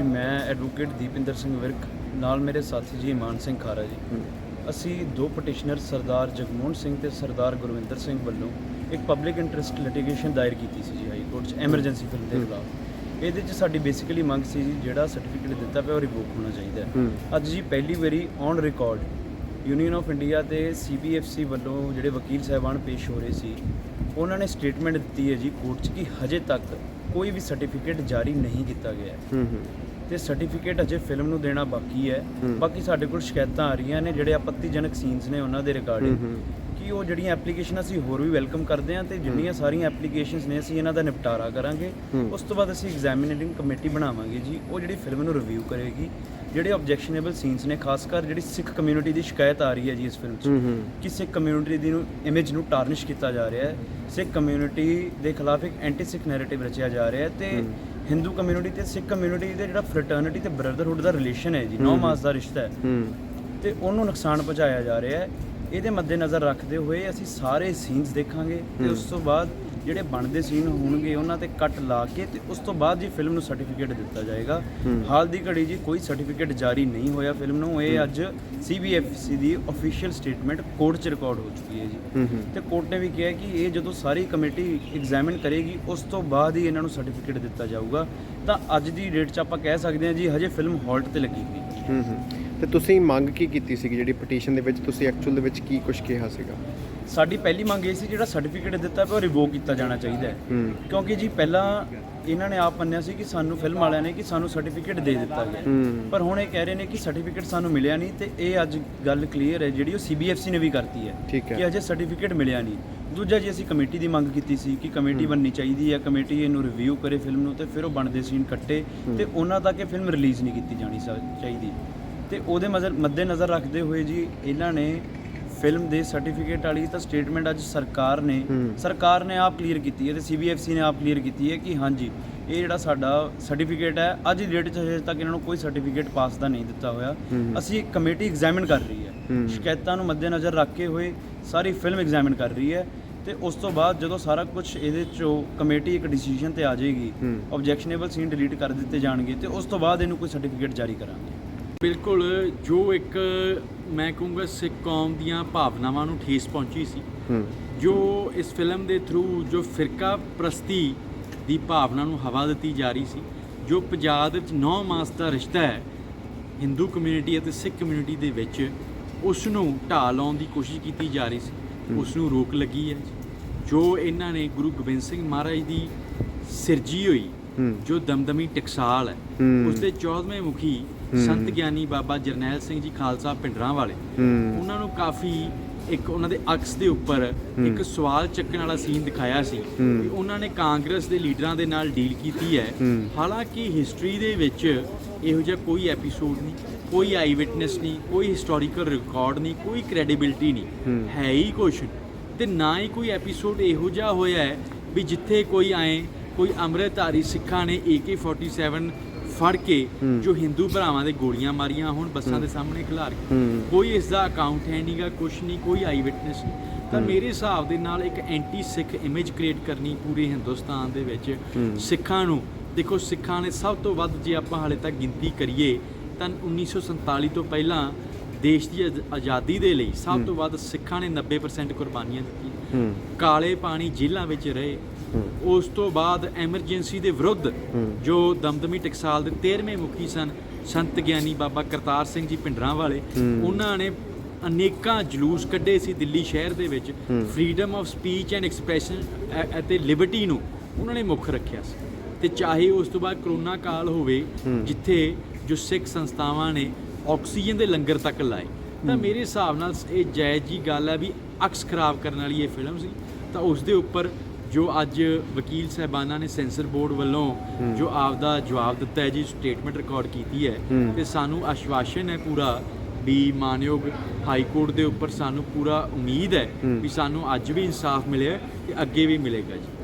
ਜੀ ਮੈਂ ਐਡਵੋਕੇਟ ਦੀਪਿੰਦਰ ਸਿੰਘ ਵਿਰਕ ਨਾਲ ਮੇਰੇ ਸਾਥੀ ਜੀ ਇਮਾਨ ਸਿੰਘ ਖਾਰਾ ਜੀ। ਅਸੀਂ ਦੋ ਪਟੀਸ਼ਨਰ ਸਰਦਾਰ ਜਗਮੋਹਨ ਸਿੰਘ ਤੇ ਸਰਦਾਰ ਗੁਰਵਿੰਦਰ ਸਿੰਘ ਵੱਲੋਂ ਇੱਕ ਪਬਲਿਕ ਇੰਟਰਸਟ ਲਿਟੀਗੇਸ਼ਨ ਦਾਇਰ ਕੀਤੀ ਸੀ ਜੀ ਹਾਈ ਕੋਰਟ 'ਚ ਐਮਰਜੈਂਸੀ ਫਿਲਮ ਦੇ ਖਿਲਾਫ। ਇਹਦੇ 'ਚ ਸਾਡੀ ਬੇਸਿਕਲੀ ਮੰਗ ਸੀ ਜੀ ਜਿਹੜਾ ਸਰਟੀਫਿਕੇਟ ਦਿੱਤਾ ਪਿਆ ਉਹ ਰਿਵੋਕ ਹੋਣਾ ਚਾਹੀਦਾ ਹੈ। ਅੱਜ ਜੀ ਪਹਿਲੀ ਵਾਰੀ on record union of India ਤੇ ਸੀਬੀਐਫਸੀ ਵੱਲੋਂ ਜਿਹੜੇ ਵਕੀਲ ਸਾਹਿਬਾਨ ਪੇਸ਼ ਹੋ ਰਹੇ ਸੀ ਉਹਨਾਂ ਨੇ ਸਟੇਟਮੈਂਟ ਦਿੱਤੀ ਹੈ ਜੀ ਕੋਰਟ 'ਚ ਕਿ ਹਜੇ ਤੱਕ ਕੋਈ ਵੀ ਸਰਟੀਫਿਕੇਟ ਜਾਰੀ ਨਹੀਂ ਕੀਤਾ ਗਿਆ ਹੂੰ। ਤੇ ਸਰਟੀਫਿਕੇਟ ਅਜੇ ਫਿਲਮ ਨੂੰ ਦੇਣਾ ਬਾਕੀ ਹੈ। ਬਾਕੀ ਸਾਡੇ ਕੋਲ ਸ਼ਿਕਾਇਤਾਂ ਆ ਰਹੀਆਂ ਨੇ ਜਿਹੜੇ ਆਪੱਤੀਜਨਕ ਸੀਨਸ ਨੇ ਉਹਨਾਂ ਦੇ ਰਿਗਾਰਡਿੰਗ ਕਿ ਉਹ ਜਿਹੜੀਆਂ ਐਪਲੀਕੇਸ਼ਨ ਅਸੀਂ ਹੋਰ ਵੀ ਵੈਲਕਮ ਕਰਦੇ ਹਾਂ ਤੇ ਜਿੰਨੀਆਂ ਸਾਰੀਆਂ ਐਪਲੀਕੇਸ਼ਨਸ ਨੇ ਅਸੀਂ ਇਹਨਾਂ ਦਾ ਨਿਪਟਾਰਾ ਕਰਾਂਗੇ। ਉਸ ਤੋਂ ਬਾਅਦ ਅਸੀਂ ਐਗਜ਼ਾਮੀਨਿੰਗ ਕਮੇਟੀ ਬਣਾਵਾਂਗੇ ਜੀ। ਉਹ ਜਿਹੜੀ ਫਿਲਮ ਨੂੰ ਰਿਵਿਊ ਕਰੇਗੀ ਜਿਹੜੇ ਆਬਜੈਕਸ਼ਨੇਬਲ ਸੀਨਸ ਨੇ ਖਾਸ ਕਰ ਜਿਹੜੀ ਸਿੱਖ ਕਮਿਊਨਿਟੀ ਦੀ ਸ਼ਿਕਾਇਤ ਆ ਰਹੀ ਹੈ ਜੀ ਇਸ ਫਿਲਮ 'ਚ। ਕਿ ਸਿੱਖ ਕਮਿਊਨਿਟੀ ਦੀ ਨੂੰ ਇਮੇਜ ਨੂੰ ਟਾਰਨਿਸ਼ ਕੀਤਾ ਜਾ ਰਿਹਾ ਹੈ। ਸਿੱਖ ਕਮਿਊਨਿਟੀ ਦੇ ਖਿਲਾਫ ਇੱਕ ਐਂਟੀ ਸਿੱਖ ਨੈਰੇਟਿਵ ਰਚਿਆ ਜਾ ਰਿਹਾ ਹੈ ਤੇ ਹਿੰਦੂ ਕਮਿਊਨਿਟੀ ਤੇ ਸਿੱਖ ਕਮਿਊਨਿਟੀ ਦੇ ਜਿਹੜਾ ਫਰਟਰਨਿਟੀ ਤੇ ਬ੍ਰਦਰਹੁੱਡ ਦਾ ਰਿਲੇਸ਼ਨ ਹੈ ਜੀ ਨੌ ਮਾਸ ਦਾ ਰਿਸ਼ਤਾ ਹੈ। ਤੇ ਉਹਨੂੰ ਨੁਕਸਾਨ ਪਹੁੰਚਾਇਆ ਜਾ ਰਿਹਾ ਹੈ। ਇਹਦੇ ਮੱਦੇਨਜ਼ਰ ਰੱਖਦੇ ਹੋਏ ਅਸੀਂ ਸਾਰੇ ਸੀਨਸ ਦੇਖਾਂਗੇ ਤੇ ਉਸ ਤੋਂ ਬਾਅਦ ਜਿਹੜੇ ਬਣਦੇ ਸੀਨ ਹੋਣਗੇ ਉਹਨਾਂ ਤੇ ਕੱਟ ਲਾ ਕੇ ਤੇ ਉਸ ਤੋਂ ਬਾਅਦ ਜੀ ਫਿਲਮ ਨੂੰ ਸਰਟੀਫਿਕੇਟ ਦਿੱਤਾ ਜਾਏਗਾ। ਹਾਲ ਦੀ ਘੜੀ ਜੀ ਕੋਈ ਸਰਟੀਫਿਕੇਟ ਜਾਰੀ ਨਹੀਂ ਹੋਇਆ ਫਿਲਮ ਨੂੰ। ਇਹ ਅੱਜ ਸੀਬੀਐਫਸੀ ਦੀ ਅਫੀਸ਼ੀਅਲ ਸਟੇਟਮੈਂਟ ਕੋਰਟ 'ਚ ਰਿਕਾਰਡ ਹੋ ਚੁੱਕੀ ਹੈ ਜੀ। ਤੇ ਕੋਰਟ ਨੇ ਵੀ ਕਿਹਾ ਕਿ ਇਹ ਜਦੋਂ ਸਾਰੀ ਕਮੇਟੀ ਐਗਜ਼ਾਮਿਨ ਕਰੇਗੀ ਉਸ ਤੋਂ ਬਾਅਦ ਹੀ ਇਹਨਾਂ ਨੂੰ ਸਰਟੀਫਿਕੇਟ ਦਿੱਤਾ ਜਾਊਗਾ। ਤਾਂ ਅੱਜ ਦੀ ਡੇਟ 'ਚ ਆਪਾਂ ਕਹਿ ਸਕਦੇ ਹਾਂ ਜੀ ਹਜੇ ਫਿਲਮ ਹਾਲਟ ਤੇ ਲੱਗੀ ਹੋਈ ਹੂੰ। ਤੇ ਤੁਸੀਂ ਮੰਗ ਕੀ ਕੀਤੀ ਸੀ ਜਿਹੜੀ ਪਟੀਸ਼ਨ ਦੇ ਵਿੱਚ ਤੁਸੀਂ ਐਕਚੁਅਲ ਦੇ ਵਿੱਚ ਕੀ ਕੁਝ ਕਿਹਾ ਸੀਗਾ? ਸਾਡੀ ਪਹਿਲੀ ਮੰਗ ਇਹ ਸੀ ਜਿਹੜਾ ਸਰਟੀਫਿਕੇਟ ਦਿੱਤਾ ਪਿਆ ਉਹ ਰਿਵੋਕ ਕੀਤਾ ਜਾਣਾ ਚਾਹੀਦਾ ਹੈ। ਕਿਉਂਕਿ ਜੀ ਪਹਿਲਾਂ ਇਹਨਾਂ ਨੇ ਆਪ ਮੰਨਿਆ ਸੀ ਕਿ ਸਾਨੂੰ ਫਿਲਮ ਵਾਲਿਆਂ ਨੇ ਕਿ ਸਾਨੂੰ ਸਰਟੀਫਿਕੇਟ ਦੇ ਦਿੱਤਾ ਗਿਆ ਪਰ ਹੁਣ ਇਹ ਕਹਿ ਰਹੇ ਨੇ ਕਿ ਸਰਟੀਫਿਕੇਟ ਸਾਨੂੰ ਮਿਲਿਆ ਨਹੀਂ ਤੇ ਇਹ ਅੱਜ ਗੱਲ ਕਲੀਅਰ ਹੈ ਜਿਹੜੀ ਉਹ ਸੀਬੀਐਫਸੀ ਨੇ ਵੀ ਕਰਤੀ ਹੈ। ਕਿ ਅਜੇ ਸਰਟੀਫਿਕੇਟ ਮਿਲਿਆ ਨਹੀਂ। ਦੂਜਾ ਜੀ ਅਸੀਂ ਕਮੇਟੀ ਦੀ ਮੰਗ ਕੀਤੀ ਸੀ ਕਿ ਕਮੇਟੀ ਬਣਨੀ ਚਾਹੀਦੀ ਹੈ ਕਮੇਟੀ ਇਹਨੂੰ ਰਿਵਿਊ ਕਰੇ ਫਿਲਮ ਨੂੰ ਤੇ ਫਿਰ ਉਹ ਬਣਦੇ ਸੀਨ ਕੱਟੇ ਤੇ ਉਹਨਾਂ ਤੱਕ ਇਹ ਫਿਲਮ ਰਿਲੀਜ਼ ਨਹੀਂ ਕੀਤੀ ਜਾਣੀ ਚਾਹੀਦੀ। ਤੇ ਉਹਦੇ ਮਜ਼ਰ ਮੱਦੇ ਨਜ਼ਰ ਰੱਖਦੇ ਹੋਏ ਜੀ ਇਹਨਾਂ ਨੇ ਫਿਲਮ ਦੇ ਸਰਟੀਫਿਕੇਟ ਵਾਲੀ ਤਾਂ ਸਟੇਟਮੈਂਟ ਅੱਜ ਸਰਕਾਰ ਨੇ। ਸਰਕਾਰ ਨੇ ਆਪ ਕਲੀਅਰ ਕੀਤੀ ਹੈ ਤੇ ਸੀਬੀਐਫਸੀ ਨੇ ਆਪ ਕਲੀਅਰ ਕੀਤੀ ਹੈ ਕਿ ਹਾਂਜੀ ਇਹ ਜਿਹੜਾ ਸਾਡਾ ਸਰਟੀਫਿਕੇਟ ਹੈ ਅੱਜ ਦੀ ਡੇਟ 'ਚ ਹਜੇ ਤੱਕ ਇਹਨਾਂ ਨੂੰ ਕੋਈ ਸਰਟੀਫਿਕੇਟ ਪਾਸ ਦਾ ਨਹੀਂ ਦਿੱਤਾ ਹੋਇਆ। ਅਸੀਂ ਕਮੇਟੀ ਐਗਜ਼ਾਮਿਨ ਕਰ ਰਹੀ ਹੈ। ਸ਼ਿਕਾਇਤਾਂ ਨੂੰ ਮੱਦੇਨਜ਼ਰ ਰੱਖ ਕੇ ਹੋਏ ਸਾਰੀ ਫਿਲਮ ਐਗਜ਼ਾਮਿਨ ਕਰ ਰਹੀ ਹੈ ਤੇ ਉਸ ਤੋਂ ਬਾਅਦ ਜਦੋਂ ਸਾਰਾ ਕੁਝ ਇਹਦੇ ਚੋਂ ਕਮੇਟੀ ਇੱਕ ਡਿਸੀਜਨ ਤੇ ਆ ਜਾਏਗੀ। ਆਬਜੈਕਸ਼ਨੇਬਲ ਸੀਨ ਡਿਲੀਟ ਕਰ ਦਿੱਤੇ ਜਾਣਗੇ ਤੇ ਉਸ ਤੋਂ ਬਾਅਦ ਇਹਨੂੰ ਕੋਈ ਸਰਟੀਫਿਕੇਟ ਜਾਰੀ ਕਰਾਂਗੇ ਬਿਲਕੁਲ ਜੋ ਇੱਕ ਮੈਂ ਕਹੂੰਗਾ ਸਿੱਖ ਕੌਮ ਦੀਆਂ ਭਾਵਨਾਵਾਂ ਨੂੰ ਠੇਸ ਪਹੁੰਚੀ ਸੀ। ਜੋ ਇਸ ਫਿਲਮ ਦੇ ਥਰੂ ਜੋ ਫਿਰਕਾ ਪ੍ਰਸਤੀ ਦੀ ਭਾਵਨਾ ਨੂੰ ਹਵਾ ਦਿੱਤੀ ਜਾ ਰਹੀ ਸੀ ਜੋ ਪੰਜਾਬ ਵਿੱਚ 9 ਮਾਸ ਦਾ ਰਿਸ਼ਤਾ ਹੈ ਹਿੰਦੂ ਕਮਿਊਨਿਟੀ ਅਤੇ ਸਿੱਖ ਕਮਿਊਨਿਟੀ ਦੇ ਵਿੱਚ ਉਸ ਨੂੰ ਢਾਹ ਲਾਉਣ ਦੀ ਕੋਸ਼ਿਸ਼ ਕੀਤੀ ਜਾ ਰਹੀ ਸੀ। ਉਸ ਨੂੰ ਰੋਕ ਲੱਗੀ ਹੈ। ਜੋ ਇਹਨਾਂ ਨੇ ਗੁਰੂ ਗੋਬਿੰਦ ਸਿੰਘ ਮਹਾਰਾਜ ਦੀ ਸਿਰਜੀ ਹੋਈ ਜੋ ਦਮਦਮੀ ਟਕਸਾਲ ਹੂੰ। ਉਸ ਦੇ 14ਵੇਂ ਮੁਖੀ ਸੰਤ ਗਿਆਨੀ ਬਾਬਾ ਜਰਨੈਲ ਸਿੰਘ ਜੀ ਖਾਲਸਾ ਪਿੰਡਰਾਂ ਵਾਲੇ ਉਹਨਾਂ ਨੂੰ ਕਾਫੀ ਇੱਕ ਉਹਨਾਂ ਦੇ ਅਕਸ ਦੇ ਉੱਪਰ ਇੱਕ ਸਵਾਲ ਚੱਕਣ ਵਾਲਾ ਸੀਨ ਦਿਖਾਇਆ ਸੀ। ਕਿ ਉਹਨਾਂ ਨੇ ਕਾਂਗਰਸ ਦੇ ਲੀਡਰਾਂ ਦੇ ਨਾਲ ਡੀਲ ਕੀਤੀ ਹੈ। ਹਾਲਾਂਕਿ ਹਿਸਟਰੀ ਦੇ ਵਿੱਚ ਇਹੋ ਜਿਹਾ ਕੋਈ ਐਪੀਸੋਡ ਨਹੀਂ ਕੋਈ ਆਈ ਵਿਟਨੈਸ ਨਹੀਂ ਕੋਈ ਹਿਸਟੋਰੀਕਲ ਰਿਕਾਰਡ ਨਹੀਂ ਕੋਈ ਕ੍ਰੈਡੀਬਿਲਟੀ ਨਹੀਂ ਹੂੰ। ਹੈ ਹੀ ਕੁਛ ਤੇ ਨਾ ਹੀ ਕੋਈ ਐਪੀਸੋਡ ਇਹੋ ਜਿਹਾ ਹੋਇਆ ਹੈ ਵੀ ਜਿੱਥੇ ਕੋਈ ਆਏ ਕੋਈ ਅੰਮ੍ਰਿਤਧਾਰੀ ਸਿੱਖਾਂ ਨੇ AK47 ਫੜ ਕੇ। ਜੋ ਹਿੰਦੂ ਭਰਾਵਾਂ ਦੇ ਗੋਲੀਆਂ ਮਾਰੀਆਂ ਹੁਣ ਬੱਸਾਂ ਦੇ ਸਾਹਮਣੇ ਖਿਲਾਰ ਕੇ। ਕੋਈ ਇਸ ਦਾ ਅਕਾਊਂਟ ਹੈ ਨਹੀਂਗਾ ਕੁਛ ਨਹੀਂ ਕੋਈ ਆਈ ਵਿਟਨੈਸ ਨਹੀਂ। ਤਾਂ ਮੇਰੇ ਹਿਸਾਬ ਦੇ ਨਾਲ ਇੱਕ ਐਂਟੀ ਸਿੱਖ ਇਮੇਜ ਕ੍ਰੀਏਟ ਕਰਨੀ ਪੂਰੇ ਹਿੰਦੁਸਤਾਨ ਦੇ ਵਿੱਚ। ਸਿੱਖਾਂ ਨੂੰ ਦੇਖੋ ਸਿੱਖਾਂ ਨੇ ਸਭ ਤੋਂ ਵੱਧ ਜੇ ਆਪਾਂ ਹਾਲੇ ਤੱਕ ਗਿਣਤੀ ਕਰੀਏ ਤਾਂ 1947 ਤੋਂ ਪਹਿਲਾਂ ਦੇਸ਼ ਦੀ ਆਜ਼- ਆਜ਼ਾਦੀ ਦੇ ਲਈ ਸਭ ਤੋਂ ਵੱਧ ਸਿੱਖਾਂ ਨੇ 90% ਕੁਰਬਾਨੀਆਂ ਦਿੱਤੀਆਂ। ਕਾਲੇ ਪਾਣੀ ਜੇਲ੍ਹਾਂ ਵਿੱਚ ਰਹੇ। ਉਸ ਤੋਂ ਬਾਅਦ ਐਮਰਜੈਂਸੀ ਦੇ ਵਿਰੁੱਧ ਜੋ ਦਮਦਮੀ ਟਕਸਾਲ ਦੇ 13ਵੇਂ ਮੁਖੀ ਸਨ, ਸੰਤ ਗਿਆਨੀ ਬਾਬਾ ਕਰਤਾਰ ਸਿੰਘ ਜੀ ਪਿੰਡਰਾਂ ਵਾਲੇ, ਉਹਨਾਂ ਨੇ ਅਨੇਕਾਂ ਜਲੂਸ ਕੱਢੇ ਸੀ ਦਿੱਲੀ ਸ਼ਹਿਰ ਦੇ ਵਿੱਚ ਹੂੰ। Freedom of speech and expression ਅਤੇ ਲਿਬਰਟੀ ਨੂੰ ਉਹਨਾਂ ਨੇ ਮੁੱਖ ਰੱਖਿਆ ਸੀ ਤੇ ਚਾਹੇ ਉਸ ਤੋਂ ਬਾਅਦ ਕਰੋਨਾ ਕਾਲ ਹੋਵੇ, ਜਿੱਥੇ ਜੋ ਸਿੱਖ ਸੰਸਥਾਵਾਂ ਨੇ ਆਕਸੀਜਨ ਦੇ ਲੰਗਰ ਤੱਕ ਲਾਏ, ਤਾਂ ਮੇਰੇ ਹਿਸਾਬ ਨਾਲ ਇਹ ਜਾਇਜ਼ ਜੀ ਗੱਲ ਹੈ ਵੀ ਅਕਸ ਖਰਾਬ ਕਰਨ ਵਾਲੀ ਇਹ ਫਿਲਮ ਸੀ, ਤਾਂ ਉਸ ਦੇ ਉੱਪਰ ਜੋ ਅੱਜ ਵਕੀਲ ਸਾਹਿਬਾਨਾਂ ਨੇ ਸੈਂਸਰ ਬੋਰਡ ਵੱਲੋਂ ਜੋ ਆਪਦਾ ਜਵਾਬ ਦਿੱਤਾ ਹੈ ਜੀ ਸਟੇਟਮੈਂਟ ਰਿਕਾਰਡ ਕੀਤੀ ਹੈ। ਤੇ ਸਾਨੂੰ ਆਸ਼ਵਾਸਨ ਹੈ ਪੂਰਾ ਵੀ ਮਾਨਯੋਗ ਹਾਈ ਕੋਰਟ ਦੇ ਉੱਪਰ ਸਾਨੂੰ ਪੂਰਾ ਉਮੀਦ ਹੈ ਹੂੰ। ਵੀ ਸਾਨੂੰ ਅੱਜ ਵੀ ਇਨਸਾਫ ਮਿਲਿਆ ਤੇ ਅੱਗੇ ਵੀ ਮਿਲੇਗਾ ਜੀ